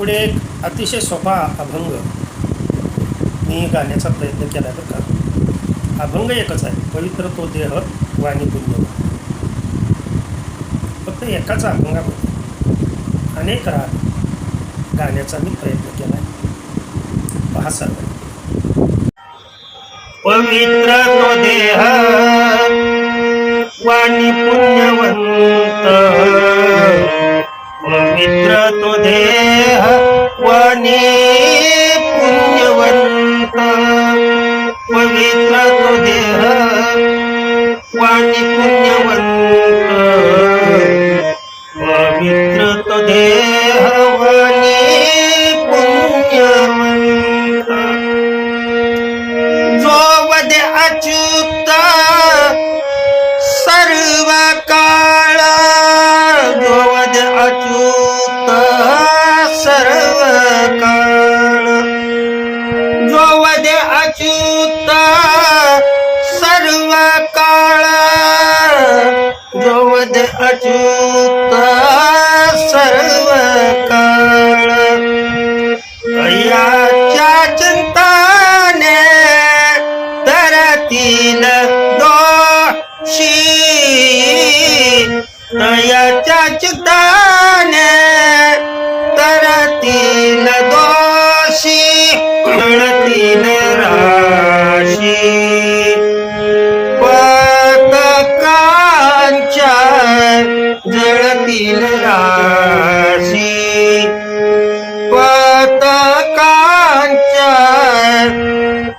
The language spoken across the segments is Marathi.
पुढे एक अतिशय सोपा अभंग मी गाण्याचा प्रयत्न केला बरं का. अभंग एकच आहे पवित्र तो देह वाणी पुण्य. फक्त एकाच अभंगामध्ये अनेक राग गाण्याचा मी प्रयत्न केला आहे. पहा सर्व. पवित्र तो देह वाणी पुण्यवंत वाणी पुण्यवंत पवित्र तो देह वाणी पुण्यवंत. خود اچو کا سر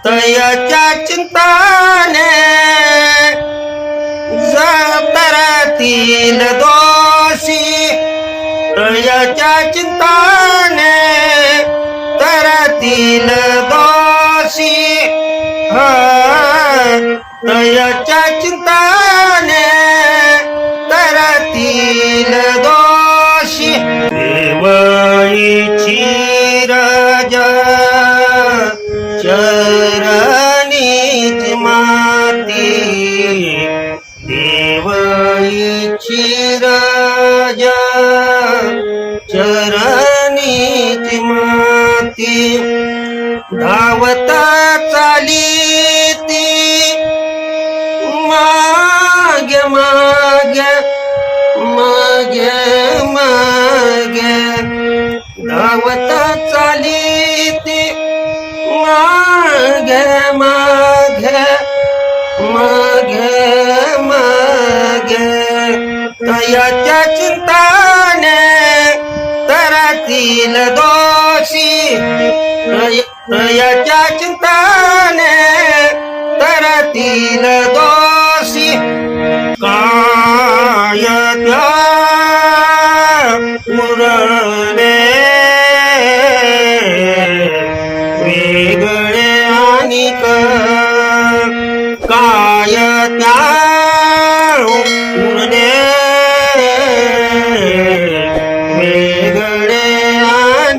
तयाच्या चिंताने जतरातील दोषी. तयाच्या चिंताने तरातील दोषी. हा तयाच्या चिंताने देवाईची राजा चरणीच माती धावता चाली ती मागे मागे मागे मागे धावत चाली ती माग माग. मागे तयाच्या चिंताने तरातील दोषी. तयाच्या चिंताने तरातील दोषी. काय त्या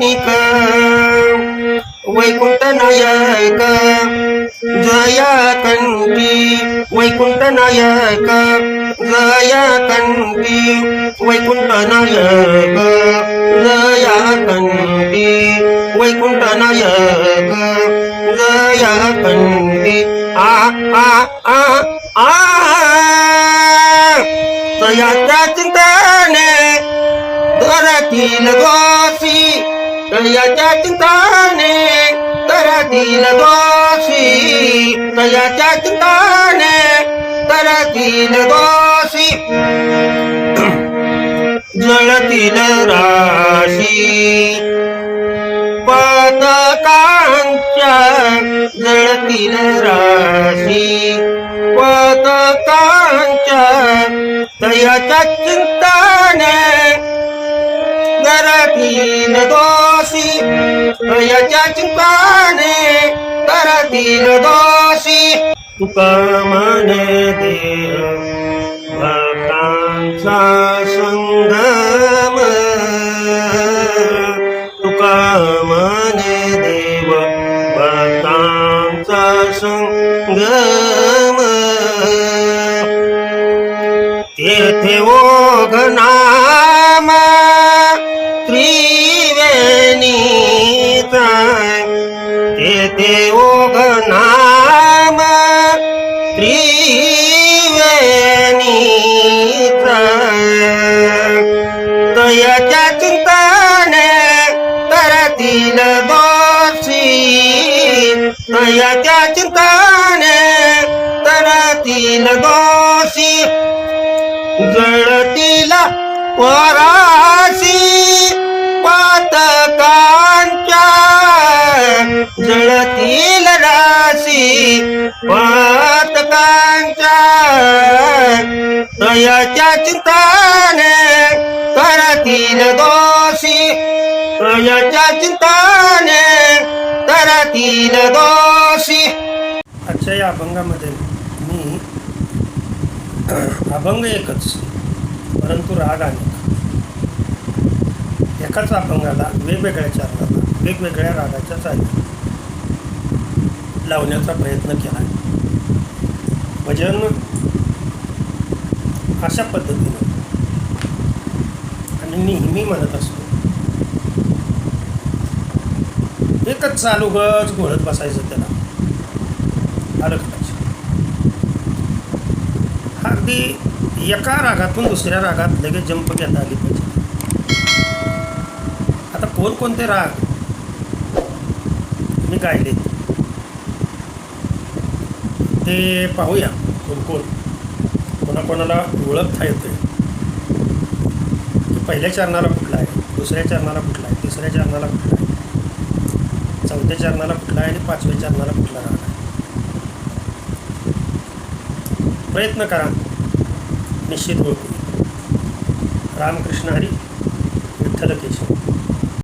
आणि वैकुंठ नायक जया कंठी वैकुंठ नायक जया कंठी वैकुंठ नायक जया कंठी वैकुंठ नायक जया कंठी आ आ आ आ तयाच्या चिंताने धरतील दोषी तयाच्या चिंताने तरातील दोषी. तयाच्या चिंताने तरातील दोषी. जळतील राशी. पतकांच्या जळतील राशी. पतकांच्या तयाच्या चिंताने करतील दोषी. तयाच्या चुकाने करतील दोषी. तुका माने देव भक्तांचा संगम. तुकामाने देव भक्तांचा संगम. तेथे ओघ नाम त्रिवेणीचा तयाच्या चिंताने करतील दोषी. तयाच्या चिंताने करतील दोषी. जळतील पराशी. प्रयच्या चिंताने करतील दोषी. प्रयच्या चिंताने करतील दोषी. आजच्या या अभंगामध्ये मी अभंग एकच परंतु राग अनेक एकाच अभंगाला वेगवेगळ्या चरणाला वेगवेगळ्या रागाच्या चाली लावण्याचा प्रयत्न केला. भजन अशा पद्धतीनं. आणि नेहमी म्हणत असतो. एकच चालू गच घोळत बसायचं त्याला. आलं अगदी एका रागातून दुसऱ्या रागात लगेच जंप घेता आली पाहिजे. आता कोणकोणते राग? मी गायले. ते पाहूया. कोण कोण? कोणाकोणाला ओळखता येतोय. की पहिल्या चरणाला कुठला आहे? दुसऱ्या चरणाला कुठला आहे? तिसऱ्या चरणाला कुठला आहे? चौथ्या चरणाला कुठला आहे? आणि पाचव्या चरणाला कुठला राहणार आहे? प्रयत्न करा. निश्चित ओळखू रामकृष्ण हरी विठ्ठल केशव